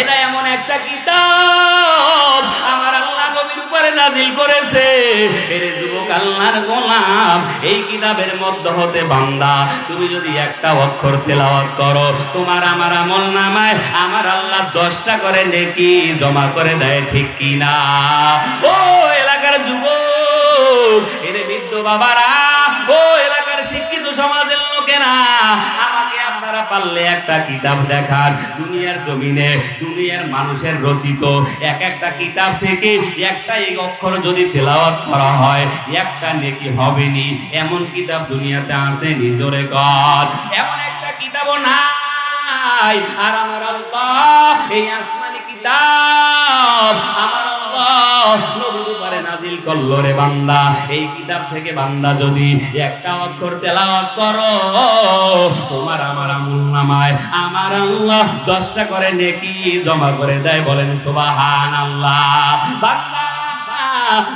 এটা এমন একটা কিতাব আমার আল্লাহ নবীর উপরে নাজিল করেছে। এরে যুবক আল্লাহর গোলাম, এই কিতাবের মধ্যে হতে বান্দা, তুমি যদি একটা অক্ষর তেলাওয়াত করো, তোমার আমার আমল নামায় আমার আল্লাহ দশটা করে নেকি জমা করে দেয়, ঠিক কি না? ও এলাকার যুবক, এরে বৃদ্ধ বাবারা, ও এলাকার শিক্ষিত সমাজের লোকেরা পারলে একটা কিতাব দেখান। দুনিয়ার জমিনে দুনিয়ার মানুষের রচিত এক একটা কিতাব থেকে একটা এই অক্ষর যদি তেলাওয়াত করা হয়, একটা নেকি হবেনি এমন কিতাব দুনিয়াতে আছে নিজরে কর। এমন একটা কিতাবও নাই। আর আমার আল্লাহ এই আসমানি কিতাব করল রে বান্দা, এই কিতাব থেকে বান্দা যদি একটা অক্ষর তেলাওয়াত করো, তোমার আমার আমল নামায়, আমার আল্লাহ দশটা করে নেকি জমা করে দেয়, বলেন সুবাহান আল্লাহ বান্দা,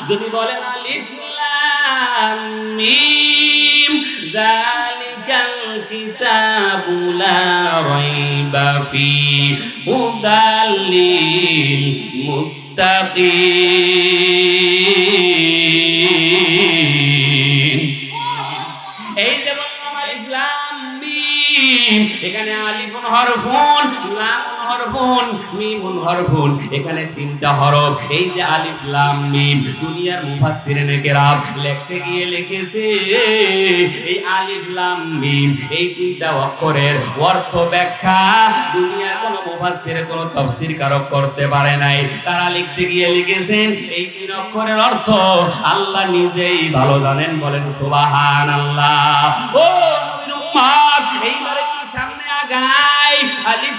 যদি বলেন আলিফ লাম মিম, যালিকাল কিতাবু লা রাইবা ফি, হুদাল লিল মুত্তাকিন এই যে বললাম আলিফ লাম এখানে আলিফুন হরফুন লামুন হরফুন মিমুন হরফুন এখানে তিনটা হরফ। এই যে আলিফ, লাম, মিম, দুনিয়ার মুফাসসিরিন কেরাম লিখতে গিয়ে লিখেছে, এই আলিফ, লাম, মিম, এই তিনটা অক্ষরের অর্থ ব্যাখ্যা। দুনিয়ার কোনো মুফাসসির, কোনো তাফসীর কারক করতে পারে নাই। তারা লিখতে গিয়ে লিখেছেন, এই তিন অক্ষরের অর্থ আল্লাহ নিজেই ভালো জানেন, বলেন সুবহানাল্লাহ। ও নবীর উম্মত, এইবারে কি সামনে আগাই আলিফ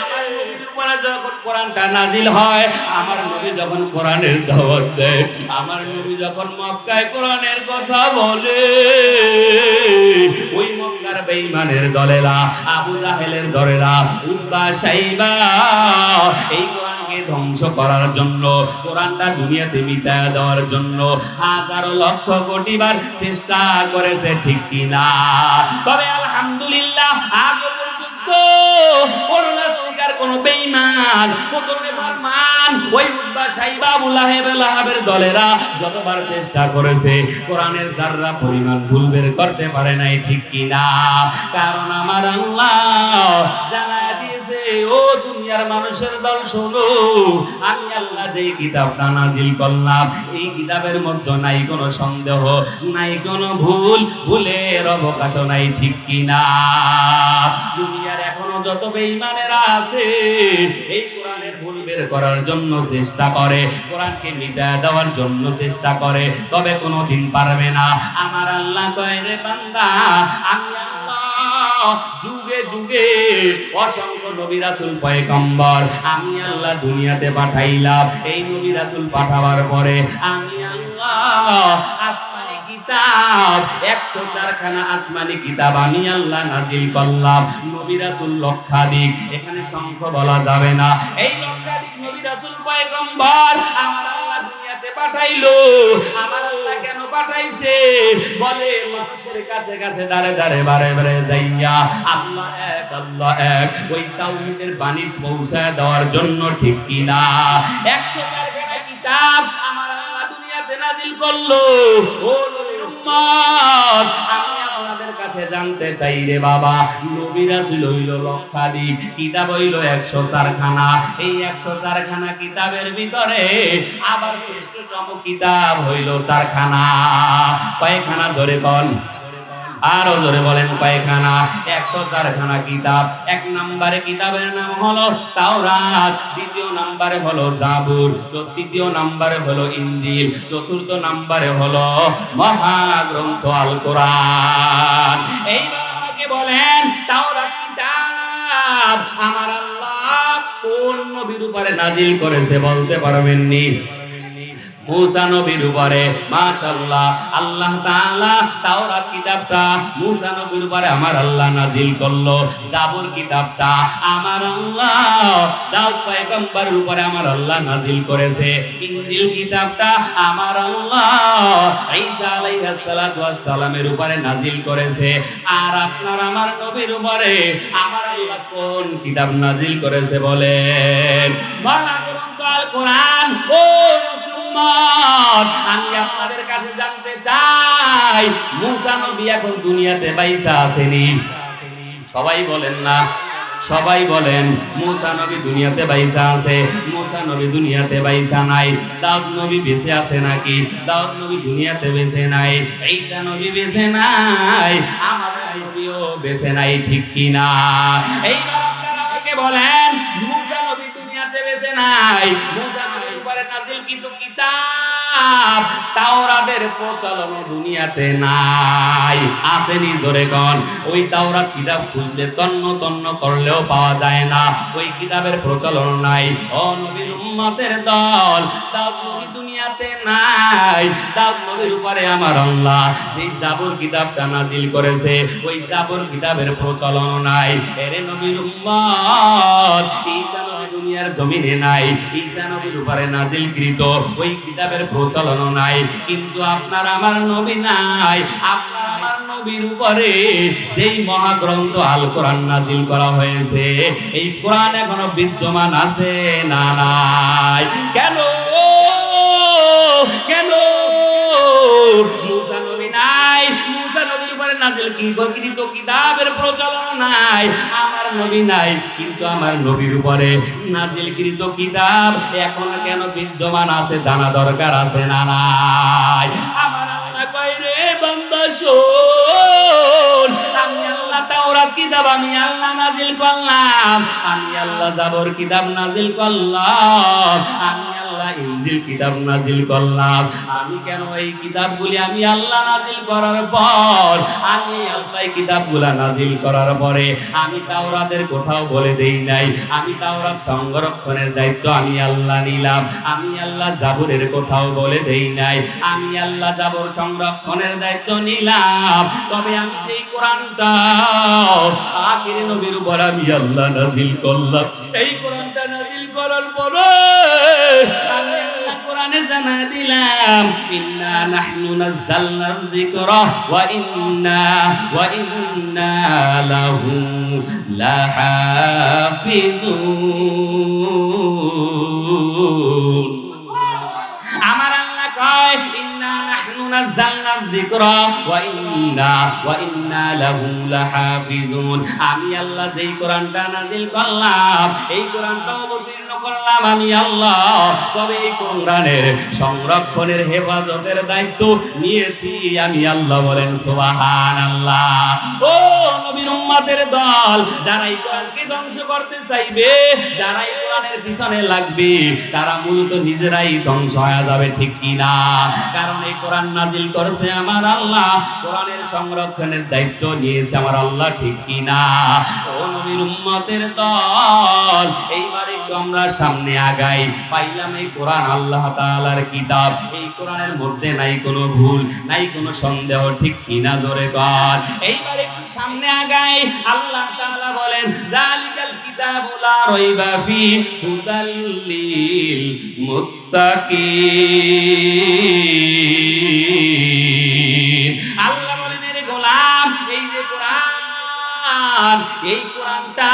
যখন কোরআনটা নাজিল হয়, আমার নবী যখন কোরআনের দাওয়াত দেয়, আমার নবী যখন মক্কায় কোরআনের কথা বলে, ওই মক্কার দলেরা, আবু জাহেলের দলেরা, উতবা সাইবা, এই ধ্বংস করার জন্য, কোরআনটা দুনিয়াতে মিটায় দেওয়ার জন্য হাজারো লক্ষ কোটি বার চেষ্টা করেছে, ঠিক কিনা? তবে আলহামদুলিল্লাহ আজ পর্যন্ত নাস্তিকার কোন ওই উদ্বা দলেরা যতবার চেষ্টা করেছে, কোরআনের যাররা পরিমাণ ভুল বের করতে পারে নাই ঠিক কারণ আমার আল্লাহ জানায় দিয়েছে, ও দুনিয়ার মানুষের দল শোনো, আমি আল্লাহ কিতাবটা নাজিল করলাম, এই কিতাবের মধ্যে নাই কোনো সন্দেহ, নাই কোনো ভুল, ভুলের অবকাশ নাই ঠিক কিনা? দুনিয়ার এখনও যত বেঈমানেরা আছে এই কোরআনের ভুল বের করার জন্য চেষ্টা করে, কোরআনকে মিটায় দেওয়ার জন্য চেষ্টা করে, তবে কোনোদিন পারবে না। আমার আল্লাহ কয়, রে বান্দা আমি যুগে যুগে অসংখ্য নবী রাসূল পয়গম্বর, আমি আল্লাহ দুনিয়াতে পাঠাইলাম। এই নবী পাঠাবার পরে আমি আল্লাহ আসমানি কিতাব, একশো চারখানা আসমানি কিতাব আমি আল্লাহ নাজিল করলাম। নবী রাসূল লক্ষাধিক, এখানে সংখ্য বলা যাবে না। এই লক্ষাধিক নবী রাসূল পয়গম্বর আমার আল্লাহ দুনিয়াতে পাঠাইলো। আমার আল্লাহ কেন পাঠাইছে? বলে, মানুষের কাছে কাছে দাঁড়ে দাঁড়ে বারে বারে যাইয়া আল্লাহ এক আল্লাহ এক, ওই তাওহীদের বাণী পৌঁছায় দেওয়ার জন্য ঠিক কিনা? একশো চারখানা কিতাব আমার দুনিয়াতে নাজিল করল, ও কিতাব হইল একশো চারখানা। এই একশো চারখানা কিতাবের ভিতরে আবার শ্রেষ্ঠতম কিতাব হইল চারখানা। কয়েকখানা জোরে বল? আরও জোরে বলেন পায়খানা, একশো চারখানা কিতাব। এক নম্বরে কিতাবের নাম হলো তাওরাত, দ্বিতীয় নম্বরে হলো জাবুর তৃতীয় নম্বরে হলো ইঞ্জিল চতুর্থ নম্বরে হলো মহাগ্রন্থ আল কোরআন এইবার আমাকে বলেন, তাওরাত কিতাব আমার আল্লাহ কোন নবীর উপরে নাজিল করেছে বলতে পারবেন পারবেননি? মুসা নবীর উপরে, মাশাআল্লাহ, আল্লাহ তাআলা তাওরাত কিতাবটা মুসা নবীর উপরে আমার আল্লাহ নাজিল করল, জাবুর কিতাবটা আমার আল্লাহ, দাউদ পয়গম্বরের উপরে আমার আল্লাহ নাজিল করেছে, ইনজিল কিতাবটা আমার আল্লাহ ঈসা আলাইহিস সালাতু ওয়াস সালামের উপরে নাজিল করেছে, আর আপনার আমার নবীর উপরে আমার আল্লাহ কোন কিতাব নাজিল করেছে বলেন? বাংলা কোরআন, ও উম্মত আমি আপনাদের কাছে জানতে চাই, মুসা নবী এখন দুনিয়াতে বাইসা আসেনি। সবাই বলেন না, সবাই বলেন, মুসা নবী দুনিয়াতে বাইসা আছে, মুসা নবী দুনিয়াতে বাইসা নাই, দাউদ নবী বেঁচে আছে নাকি? দাউদ নবী দুনিয়াতে বেঁচে নাই, ঈসা নবী বেঁচে নাই, আমাদের নবীও বেঁচে নাই, ঠিক কি না এইবার আপনারা আমাকে বলেন, মুসা নবী দুনিয়াতে বেঁচে নাই, মুসা নাজিল কিন্তু কিতাব তাওরাতের প্রচলন দুনিয়াতে নাই। আসেনি জোরে কন ওই তাওরাত কিতাব খুঁজলে তন্ন তন্ন করলেও পাওয়া যায় না। ওই কিতাবের প্রচলন নাই। ও নবীর উম্মতের দল নবী দুনিয়াতে নাই। দাউদ নবীর উপরে আমার আল্লাহ। যেই জাবর কিতাবটা নাজিল করেছে, ওই জাবর কিতাবের প্রচলন নাই। এরে নবীর উম্মত, ঈসা নবী দুনিয়ার জমিনে নাই। ঈসা নবীর উপরে নাজিলকৃত, ওই কিতাবের প্রচলন নাই। কিন্তু আপনার আমার নবী নাই। আপনার আমার নবীর উপরে যেই মহাগ্রন্থ আল কোরআন নাজিল করা হয়েছে, এই কোরআন এখনও বিদ্যমান আছে না নাই? কেন? কেন? আমার নবীর উপরে নাজিল কৃত কিতাব এখনও কেন বিদ্যমান আছে জানা দরকার আছে না নাই? আমার আল্লাহ কয় রে আমি তাওরাত নাজিল করার পর, আমি কোথাও বলে দেই নাই। আমি তাওরাত সংরক্ষণের দায়িত্ব আমি আল্লাহ নিলাম। আমি আল্লাহ জাবরের কোথাও বলে দেই নাই। আমি আল্লাহ জাবর সংরক্ষণের দায়িত্ব নিলাম। তবে আমি সেই কোরআনটা আখির নবীর উপর আমি আল্লাহ নাজিল করলাম। এই কোরআনটা নাজিল করার পরে কোরআনে জানা দিলাম, ইন্না নাহনু নাযালনা যিকরা ওয়া ইন্না ওয়া ইন্না লাহু লাহাফিজুন। আমি আল্লাহ যেই কোরআনটা নাযিল করলাম, এই কোরআনটা অবতীর্ণ করলাম আমি আল্লাহ। তবে এই কোরআনের সংরক্ষণের হেফাজতের দায়িত্ব নিয়েছি আমি আল্লাহ বলেন, সুবহানাল্লাহ। ও নবীর উম্মতের দল, যারা এই কোরআনকে ধ্বংস করতে চাইবে, যারা এই কোরআনের পিছনে লাগবে, তারা মূলত নিজেরাই ধ্বংস হয়ে যাবে, ঠিক কি না কারণ এই কোরআন নাজিল করেছে আমার আল্লাহ। কোরআনের সংরক্ষণের দায়িত্ব নিয়েছে আমার আল্লাহ, ঠিক কি না? ও নবীর উম্মতের দল, এইবার একটু আমরা সামনে আগাই। পাইলাম এই কোরআন, আল্লাহ তাআলার কিতাব। এই কোরআনের মধ্যে নাই কোনো ভুল, নাই কোনো সন্দেহ, ঠিক কি না জোরে কর? এইবার একটু সামনে আগাই। আল্লাহ তাআলা বলেন যালিকাল কিতাবু লা রাইবা ফি হুদাল লিল আল্লাহ বলেন, এর গোলাম, এই যে কোরআন, এই কোরআনটা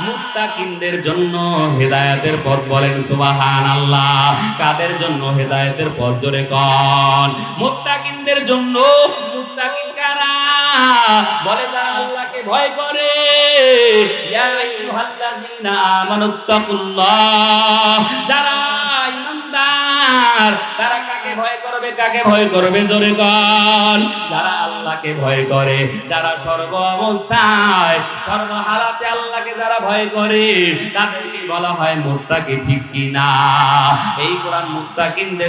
মুত্তাকিনদের জন্য হেদায়েতের পথ বলেন, সুবহানাল্লাহ। কাদের জন্য হেদায়েতের পথ জোরে কন? মুত্তাকিনদের জন্য, মুত্তাকিন কারা? বলে, যারা আল্লাহকে ভয় করে, ইয়া আইয়ুহাল্লাযীনা আমানুত্তাকুল্লাহ যারা ঈমানদার তারা ভয়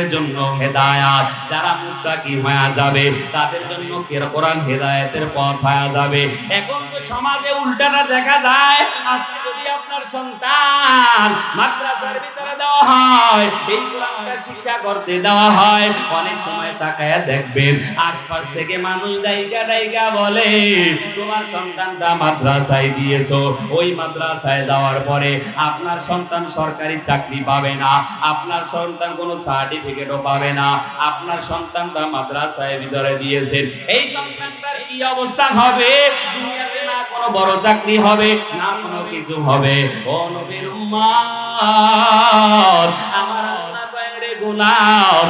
জন্য হেদায়াত। যারা মুত্তাকি হয়ে যাবে, তাদের জন্য কের- কোরআন হেদায়েতের পথ হয়ে যাবে। এখন তো সমাজে উল্টাটা দেখা যায়, আজকে যদি আপনার সন্তান মাদ্রাসার ভিতরে দেওয়া হয়, এই কোরআনটা শিক্ষা করতে দেওয়া হয় অনেক সময় তাকায় দেখবেন, আশপাশ থেকে মানুষ দাইকা দাইকা বলে, তোমার সন্তানটা মাদ্রাসায় দিয়েছ। ওই মাদ্রাসায় যাওয়ার পরে আপনার সন্তান সরকারি চাকরি পাবে না, আপনার সন্তান কোনো সার্টিফিকেটও পাবে না, আপনার সন্তানটা মাদ্রাসায় ভিতরে দিয়েছেন। এই সন্তানটার কি অবস্থান হবে? দুনিয়াতে না কোনো বড় চাকরি হবে, না কোনো কিছু হবে। ও নবীর উম্মত, আমার আল্লাহ বাইরে আমি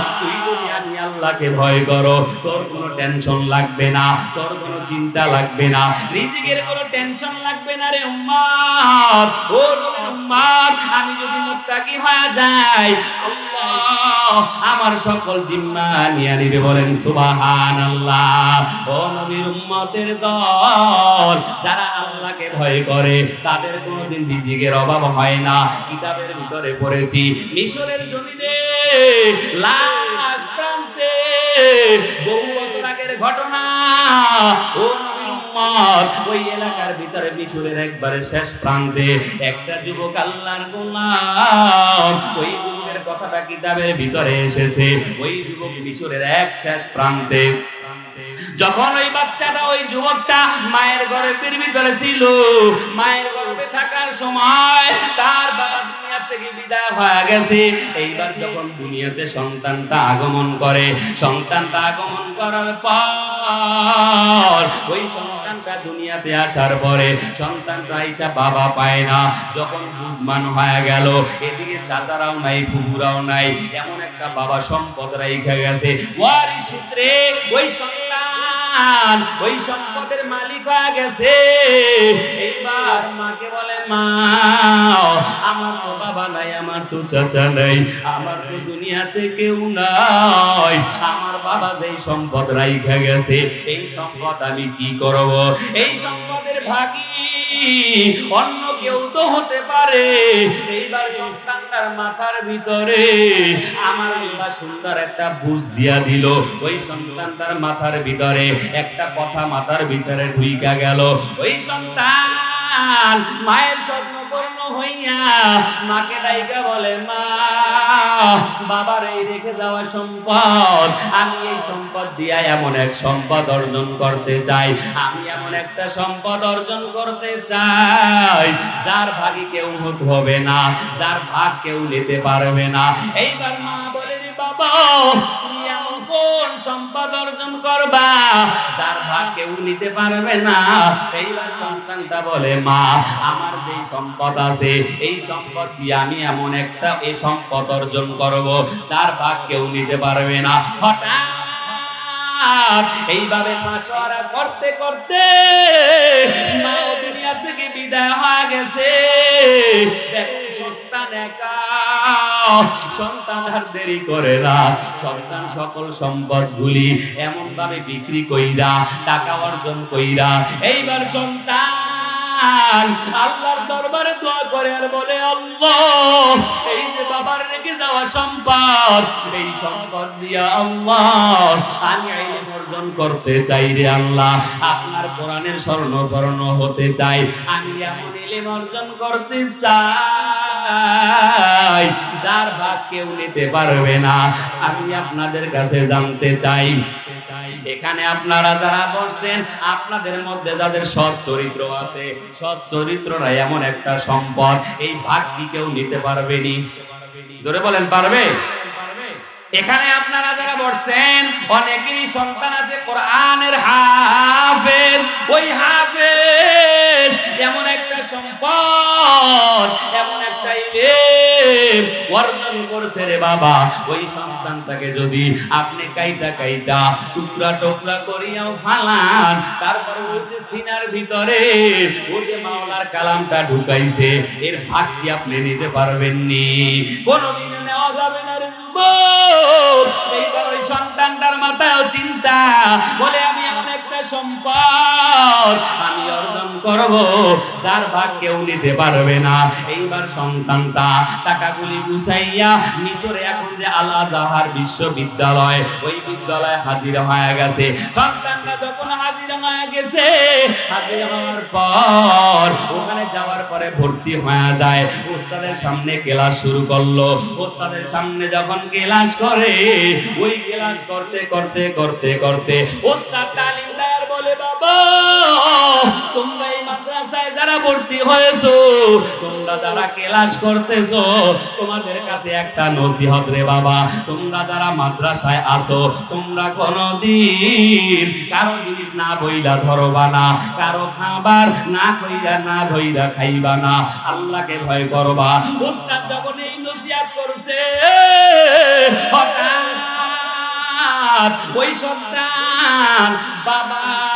আল্লাহকে ভয় করো। তোর টেনশন লাগবে না, তোর কোনো চিন্তা লাগবে না, রিজিকের কোনো টেনশন লাগবে না রে উম্মত ও নবীর উম্মত আমি যদি মুত্তাকি হয়ে যাই, আল্লাহ আমার সকল জিম্মা নিবে বলেন সুবহানাল্লাহ। ও নবীর উম্মতের দল, যারা আল্লাহকে ভয় করে, তাদের কোনোদিন রিজিকের অভাব হয় না। কিতাবের ভিতরে পড়েছি, মিশরের জমিনে লাশ প্রান্তে বহু বছর আগের ঘটনা। ওই এলাকার ভিতরে মিশরের একবারে শেষ প্রান্তে একটা যুবক আল্লাহর গোলাম, ওই যুবকের কথাটা কিতাবের ভিতরে এসেছে। ওই যুবক মিশরের এক শেষ প্রান্তে যখন ওই বাচ্চাটা ওই যুবকটা মায়ের গর্ভের ভিতরে ছিল মায়ের গর্ভে থাকার সময় তার বাবা দুনিয়া থেকে বিদায় হয়ে গেছে। এইবার যখন দুনিয়াতে সন্তানটা আগমন করে, সন্তানটা আগমন করার পর ওই সন্তানটা দুনিয়াতে আসার পরে সন্তানটা আইসা বাবা পায় না। যখন বুঝমান হয়ে গেল, এদিকে চাচারাও নাই পুকুরাও নাই, এমন একটা বাবা সম্পদ রাইখা গেছে। ওয়ারি সূত্রে ওই সন্তান ওই সম্পদের মালিক হয়ে গেছে। এইবার মাকে বলে, মা, আমার তো বাবা নাই, আমার তো চাচা নাই, আমার তো দুনিয়াতে কেউ নাই। আমার বাবা যেই সম্পদ রাইখা গেছে, এই সম্পদ আমি কি করব? এই সম্পদের ভাগী অন্য কেউ তো হতে পারে। এইবার সন্তানটার মাথার ভিতরে আমার আল্লাহ সুন্দর একটা বুঝ দিয়া দিল। ওই সন্তানটার মাথার ভিতরে একটা কথা মাথার ভিতরে ঢুইকা গেল। ওই সন্তান মায়ের স্বপ্ন পূর্ণ হইয়া মাকে ডাইকা বলে, মা, বাবার, এই রেখে যাওয়া সম্পদ। আমি এই সম্পদ দিয়া এমন এক সম্পদ অর্জন করতে চাই। আমি এমন একটা সম্পদ অর্জন করতে চাই, যার ভাগে কেউ হতে হবে না, যার ভাগ কেউ নিতে পারবে না। এইবার মা বলে, রে বাবা কোন সম্পদ অর্জন করবা? যার ভাগ কেউ নিতে পারবে না। এইবার সন্তানটা বলে, মা, আমার যেই সম্পদ আছে, এই সম্পদ দিয়ে আমি এমন একটা এই সম্পদ অর্জন করব? তার ভাগ কেউ নিতে পারবে না। হঠাৎ এইভাবে মাসরা করতে করতে মা দুনিয়া থেকে বিদায় হয়ে গেছে। সন্তান একা, সন্তান আর দেরি করে না। সন্তান সকল সম্পদ গুলি এমন ভাবে বিক্রি কইরা, টাকা অর্জন কইরা, এইবার সন্তান আল্লাহর দরবারে দোয়া করে আর বলে, আল্লাহ বাবার রেখে যাওয়া সম্পদ এই সম্পদ দিয়া আল্লাহ অর্জন করতে চাই রে আল্লাহ। আপনার কোরআনের হতে চাই, আমি এমন অর্জন করতে চাই, যার ভাগ কেউ নিতে পারবে না। আমি আপনাদের কাছে জানতে চাই, এখানে আপনারা যারা বসছেন, আপনাদের মধ্যে যাদের সৎ চরিত্র আছে, সৎ চরিত্ররা এমন একটা সম্পদ, এই ভাগ কি কেউ নিতে পারবেনি জোরে বলেন, পারবে? এখানে আপনারা যারা বসছেন, অনেকেরই সন্তান আছে কোরআনের হাফেজ। ওই হাফেজ এমন একটা সম্পদ, এমন একটা ইলেম অর্জন করছে রে বাবা, ওই সন্তানটাকে যদি আপনি কাইটা কাইটা টুকরা টুকরা করিয়াও ফালান, তারপরে ওই যে সিনার ভিতরে ও যে মাওলার কালামটা ঢুকাইছে, এর ভাগ কি আপনি নিতে পারবেননি কোনোদিন নেওয়া যাবে না রে যুবক। এইবার ওই সন্তানটার মাথায় চিন্তা, বলে, আমি এমন একটা সম্পদ আমি অর্জন করব, যার ভাগ কেউ নিতে পারবে না। এইবার সন্তানটা টাকাগুলি মিশরে এখন যে বিশ্ববিদ্যালয়, ওই বিদ্যালয়ে হাজির হয়ে গেছে। সন্তানটা যখন হাজির হয়ে গেছে, হাজির হওয়ার পর ওখানে যাওয়ার পরে ভর্তি হয়ে যায়। ওস্তাদের সামনে ক্লাস শুরু করল। ওস্তাদের সামনে যখন ক্লাস করে, ওই ক্লাস করতে করতে করতে করতে ওস্তাদ তালিম দেয়ার বলে, বাবা, তোমরা মাদ্রাসায় যারা ভর্তি হয়েছো, তোমরা যারা ক্লাস করতেছো, তোমাদের কাছে একটা নসিহত রে বাবা। তোমরা যারা মাদ্রাসায় আসো তোমরা কোনদিন কারও জিনিস না বইলা ধরবা না, কারও খাবার না কইরা না ধইরা খাইবা না। আল্লাহকে ভয় করবা। উস্তাদ যখন এই নসিহত করছে, হঠাৎ ওই সন্তান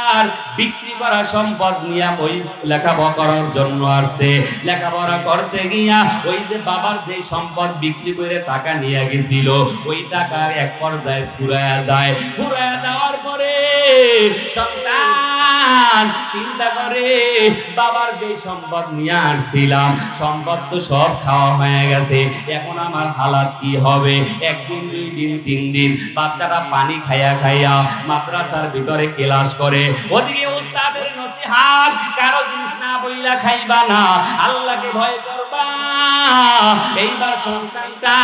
বাবার বিক্রি করা সম্পদ নিয়ে ওই লেখাপড়া করার জন্য আসছে। লেখাপড়া করতে গিয়া ওই যে বাবার যে সম্পদ বিক্রি করে টাকা নিয়ে গেছিল, ওই টাকা এক পর্যায়ে ফুরায়া যায়। ফুরায়া যাওয়ার পরে সন্তান চিন্তা করে, বাবার যে সম্পদ নিয়ে আসছিলাম, সম্পদ তো সব খাওয়া হয়ে গেছে, এখন আমার হালাত কি হবে? একদিন, দুই দিন, তিন দিন বাচ্চারা পানি খাইয়া খাইয়া মাদ্রাসার ভিতরে ক্লাস করে। ওদিকে নসিহাত, কারও জিনিস না বইলা খাইবা না। আল্লাহকে ভয় করবা। এইবার সন্তানটা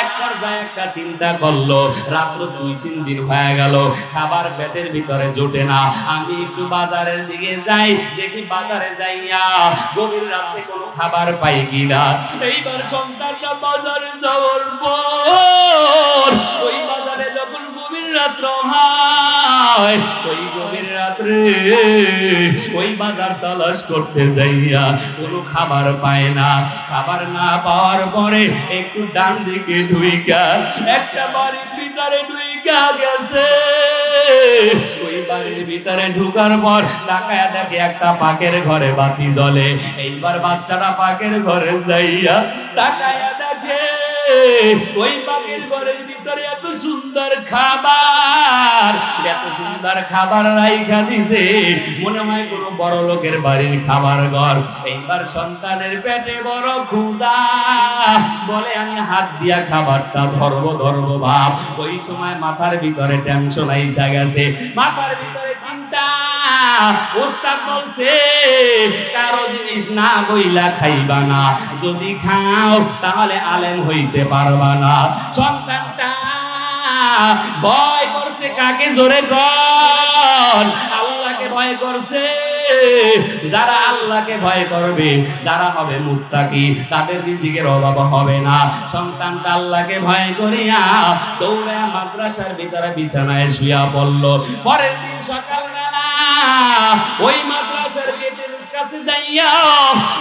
এক পর্যায়ে একটা চিন্তা করল, রাত্র দুই, তিন দিন হয়ে গেল, খাবার পেটের ভিতরে জোটে না। আমি একটু বাজারের দিকে যাই, দেখি বাজারে যাইয়া গভীর রাতে কোনো খাবার পাই কিনা। এইবার সন্তানটা বাজারে যাওয়ার পর, ওই বাজারে যখন গভীর রাত্র হয়, ওই রাত্রে ওই বাজার তালাশ করতে যাইয়া কোনো খাবার পায় না। খাবার না পাওয়ার পরে একটু ডান দিকে একটা বাড়ির ভিতরে গেছে। ওই বাড়ির ভিতরে ঢুকার পর তাকায় দেখে একটা পাকের ঘরে বাতি জ্বলে। এইবার বাচ্চাটা পাকের ঘরে যাইয়া তাকায়া দেখে ওই পাখির ঘরের ভিতরে এত সুন্দর খাবার, এত সুন্দর খাবার রাইখা দিছে। মনে হয় কোনো বড় লোকের বাড়ির খাবার ঘর। এইবার সন্তানের পেটে বড় ক্ষুদা বলে, আমি হাত দিয়া খাবারটা ধরবো ধরবো ভাব ওই সময় মাথার ভিতরে টেনশন আইসা গেছে। মাথার ভিতরে ওস্তাদ বলছে, কারও জিনিস না বইলা খাইবা না। যদি খাও, তাহলে আলেম হইতে পারবা না। সন্তানটা ভয় করছে, কাকে জোরে কর আল্লাহকে ভয় করছে। যারা আল্লাহকে ভয় করবে, যারা হবে মুত্তাকি, তাদের রিজিকের অভাব হবে না। সন্তানটা আল্লাহকে ভয় করিয়া দৌড়ে মাদ্রাসার ভিতরে বিছানায় শুয়া পড়ল। পরের দিন সকালবেলা ওই মাদ্রাসার গেটের কাছে যাইয়া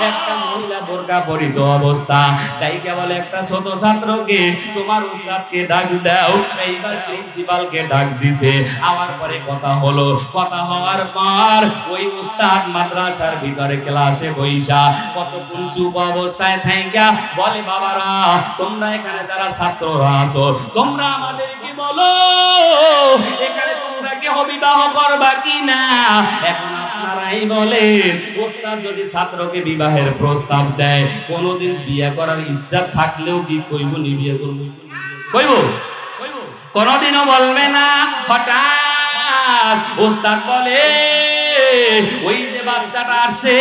একটা মহিলা বোরকা পরিত অবস্থা। তাই কেবল একটা ছোট ছাত্রকে তোমার উস্তাদকে ডাক দাও। এইবার প্রিন্সিপালকে ডাক দিছে। আবার পরে কথা হলো। কথা হওয়ার পর ওই উস্তাদ মাদ্রাসার ভিতরে ক্লাসে বইসা কত চুপ অবস্থায় থাইকা বলে, বাবারা, তোমরা এখানে যারা ছাত্ররা আছো, তোমরা আমাদেরকে বলো, এখানে কেহ বিবাহের প্রস্তাব দেয়, কোনোদিন বিয়ে করার ইচ্ছা থাকলেও কি কইব নি কইব? কোনোদিনও বলবে না, হঠাৎ ওস্তাদ বলে ওই যে বাচ্চাটা আসছে,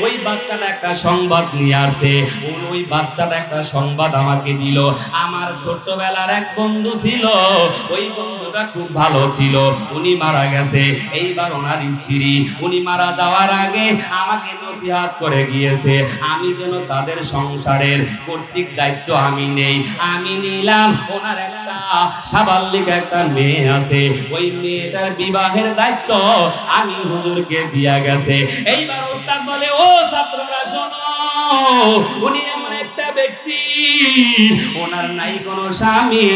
ওই বাচ্চাটা একটা সংবাদ নিয়ে আসে ওই- বাচ্চাটা একটা সংবাদ আমাকে দিল। আমার ছোট্টবেলার এক বন্ধু ছিল, ওই বন্ধুটা খুব ভালো ছিল। উনি মারা গেছে। এইবার ওনার স্ত্রী, উনি মারা যাওয়ার আগে আমাকে নসিহাত করে গিয়েছে। আমি যেন তাদের সংসারের কর্তৃক দায়িত্ব আমি নেই। আমি নিলাম, ওনার একটা সাবাল্লিক একটা মেয়ে আছে। ওই মেয়েটার বিবাহের দায়িত্ব আমি হুজুরকে দিয়া গেছে? এইবার ওস্তাদ বলে, ও ছাত্ররা, শোনো, উনি এমন একটা ব্যক্তি। ওনার নাই কোনো স্বামী,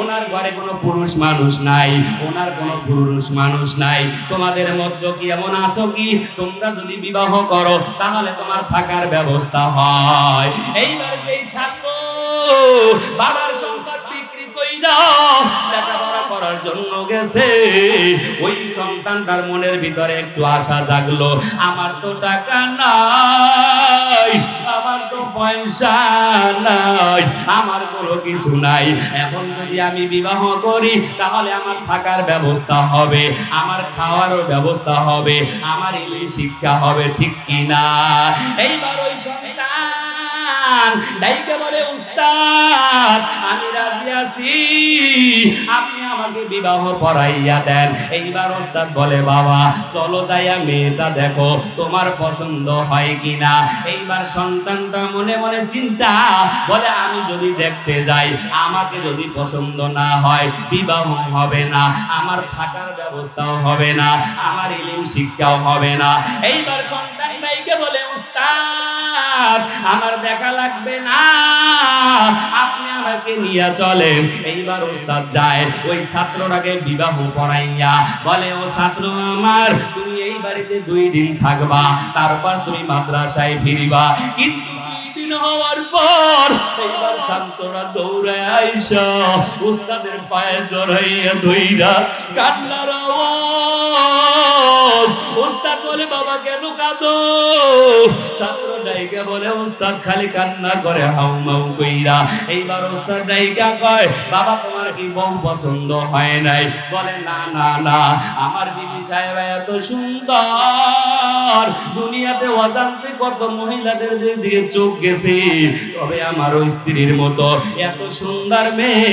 ওনার ঘরে কোনো পুরুষ মানুষ নাই, ওনার কোনো পুরুষ মানুষ নাই। তোমাদের মধ্যে কি এমন আছো কি? তোমরা যদি বিবাহ করো, তাহলে তোমার থাকার ব্যবস্থা হয়। এইবার যেই ছাত্র বাবার জন্য গেছে। ওই সন্তানটার মনের ভিতরে একটু আশা জাগলো, আমার তো টাকা নাই, আমার তো পয়সা নাই, আমার কোনো কিছু নাই। এখন যদি আমি বিবাহ করি, তাহলে আমার থাকার ব্যবস্থা হবে, আমার খাওয়ারও ব্যবস্থা হবে, আমার ইলিশ শিক্ষা হবে ঠিক কিনা? এইবার ওই সন্তান ডাইকে বলে উস্তাদ, আমি রাজি আছি। আপনি আমাকে বিবাহ পড়াইয়া দেন। এইবার ওস্তাদ বলে, বাবা, চলো যাইয়া মেয়েটা দেখো, তোমার পছন্দ হয় কিনা। এইবার সন্তানটা মনে মনে চিন্তা, বলে, আমি যদি দেখতে যাই, আমাকে যদি পছন্দ না হয়, বিবাহ হবে না, আমার থাকার ব্যবস্থাও হবে না, আমার ইলিম শিক্ষাও হবে না। এইবার সন্তান ভাইকে বলে, উস্তাদ আমার দেখা লাগবে না। আপনি আমাকে নিয়ে চলেন। এইবার ওস্তাদ যায়, ওই ছাত্রটাকে বিবাহ পড়াইয়া বলে, ও ছাত্র আমার, তুমি এই বাড়িতে দুই দিন থাকবা, তারপর তুমি মাদ্রাসায় ফিরিবা। কিন্তু হওয়ার পর এইবার ছাত্ররা দৌড়ায় উস্তাদের পায়ে জড়াইয়া কান্নার দুনিয়াতে অজান্তে কত মহিলাদের দিয়ে চোখ গেছে তবে আমার ওই স্ত্রীর মতো এত সুন্দর মেয়ে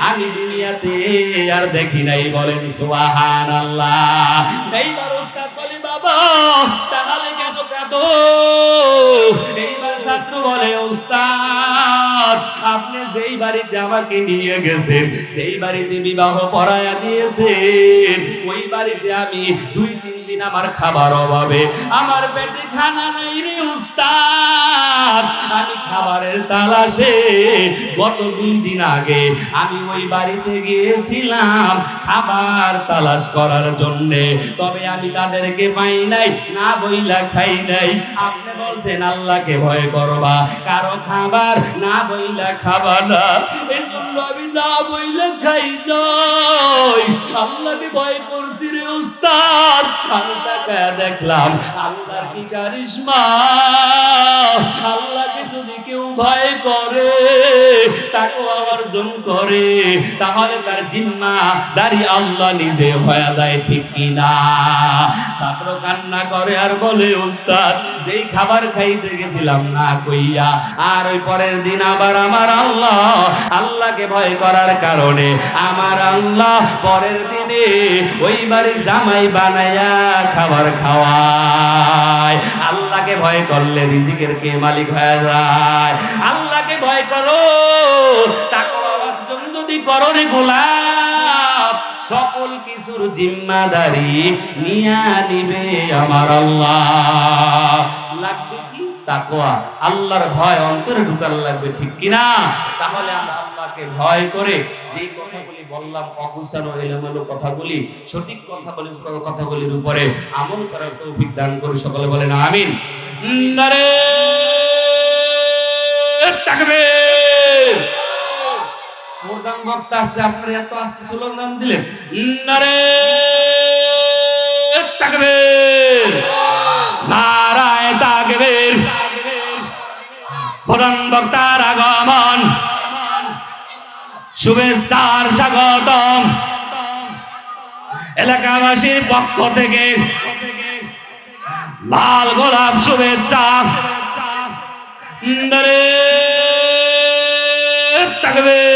আমি দুনিয়াতে আর দেখি নাই বলেন সোহান আল্লাহ এইবার বলে, বাবা, তাহলে কেন কাঁদো? এইবার ছাত্র বলে, উস্তাদ যেই বাড়িতে আমাকে নিয়ে গেছেন সেই বাড়িতে বিবাহ পড়ায়া দিয়েছেন, ওই বাড়িতে আমি দুই, তিন দিন আমার খাবার অভাবে। আমার পেটে খানা নেই রে উস্তাদ, আমি খাবারের তালাশে গত দুই দিন আগে আমি ওই বাড়িতে গিয়েছিলাম খাবার তালাশ করার জন্যে। তবে আমি তাদেরকে পাই নাই, না বইলা খাই নাই। আপনি বলছেন, আল্লাহকে ভয় করবা, কারও খাবার না বইলা খাবা না। না খাই আল্লাহকে ভয় করছি রে উস্তাদ। আমি তাকে দেখলাম, আল্লাহর কি কারিশমা। আল্লাহকে যদি কেউ ভয় করে তাকে অর্জন করে। তাহলে তার জিম্মা দাঁড়ি আল্লাহ নিজে হয়ে যায় ঠিক কিনা। ছাত্র কান্না করে আর বলে, উস্তাদ, যেই খাবার খাইতে গেছিলাম না কইয়া। আর ওই পরের দিন আবার আমার আল্লাহ, আল্লাহকে ভয় করার কারণে আমার আল্লাহ পরের দিনে ওই বাড়ির জামাই বানায়া খাবার খাওয়ায়। আল্লাহকে ভয় করলে রিজিকের কে মালিক হয়ে যায়। আল্লাহকে ভয় করো অর্জন যদি করো রে গোলাপ সকল কিছুর জিম্মাদারি নিয়া নিবে আমার আল্লাহ। লাগবে কি? তাকওয়া। আল্লাহর ভয় অন্তরে ঢুকার লাগবে, ঠিক কিনা? তাহলে আমরা আল্লাহকে ভয় করে যেই কথাগুলি বললাম, অগুছানো এলোমেলো কথাগুলি, সঠিক কথা বলি কথাগুলির উপরে আমল করার তৌফিক দান করে সকলে বলেন আমিন। তাকবীর। প্রধান বক্তা আছে আপনি এত আস্তে স্লোগান দিলেন। নারে তাকবীর। নারায় তাকবীর। প্রধান বক্তার আগমন। শুভেচ্ছার স্বাগতম। এলাকাবাসীর পক্ষ থেকে লাল গোলাপ শুভেচ্ছা। তাকবীর।